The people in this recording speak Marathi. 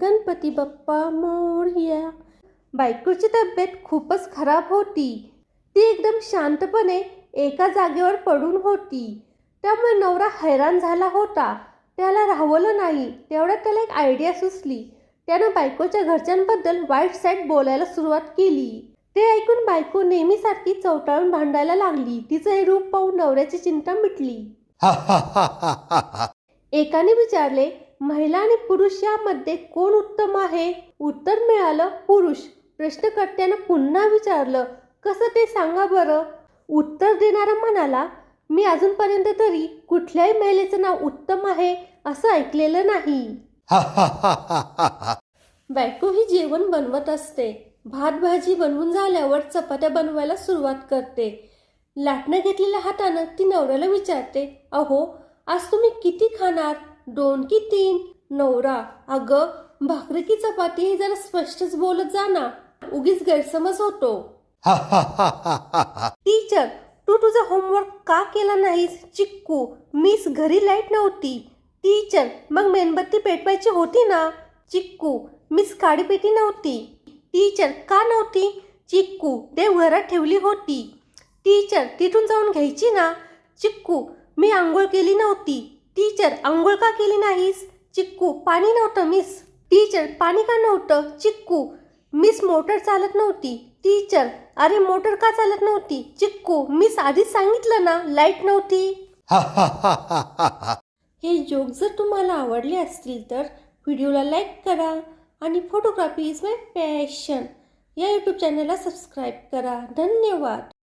गणपती बाप्पा मोरया. बायकोची तब्येत खूपच खराब होती. ती एकदम शांतपणे एका जागेवर पडून होती. त्यामुळे नवरा हैराण झाला होता. त्याला राहवलं नाही तेवढ्यात त्याला एक आयडिया सुचली. त्यानं बायकोच्या घरच्यांबद्दल वाईट साईड बोलायला सुरुवात केली. ते ऐकून बायको नेहमीसारखी चवटाळून भांडायला लागली. तिचं हे रूप पाहून नवऱ्याची चिंता मिटली. एकाने विचारले महिला आणि पुरुष यामध्ये कोण उत्तम आहे? उत्तर मिळालं पुरुष. प्रश्नकर्त्यानं पुन्हा विचारलं कसं ते सांगा बरं? उत्तर देणारा म्हणाला मी अजूनपर्यंत तरी कुठल्याही महिलेचं नाव उत्तम आहे असं ऐकलेलं नाही. बायको ही जेवण बनवत असते. भात भाजी बनवून झाल्यावर चपात्या बनवायला सुरुवात करते. लाटणं घेतलेल्या हातानं ती नवऱ्याला विचारते अहो आज तुम्ही किती खाणार? दोन की तीन. नवरा अगं भाकरी की चपाती हे जरा स्पष्टच बोलत जा ना. उगीच गैरसमज होतो. टीचर तू तुझा होमवर्क का केला नाहीस? चिक्कू मिस घरी लाइट नव्हती. टीचर मग मेणबत्ती पेटवायची होती ना? चिक्कू मिस काडीपेटी नव्हती. टीचर का नव्हती? चिक्कू देव घरात ठेवली होती. टीचर तिथून जाऊन घ्यायची ना? चिक्कू मी आंघोळ केली नव्हती. टीचर आंघोळ का केली नाहीस? चिक्कू पाणी नव्हतं मिस टीचर पाणी का नव्हतं? चिक्कू मिस मोटर चालत नव्हती. टीचर अरे मोटर का चालत नव्हती? चिक्कू मिस आधीच सांगितलं ना लाइट नव्हती. हे जोक जर तुम्हाला आवडले असतील तर व्हिडिओला लाईक करा आणि फोटोग्राफी इज माय पॅशन या यूट्यूब चॅनलला सबस्क्राईब करा. धन्यवाद.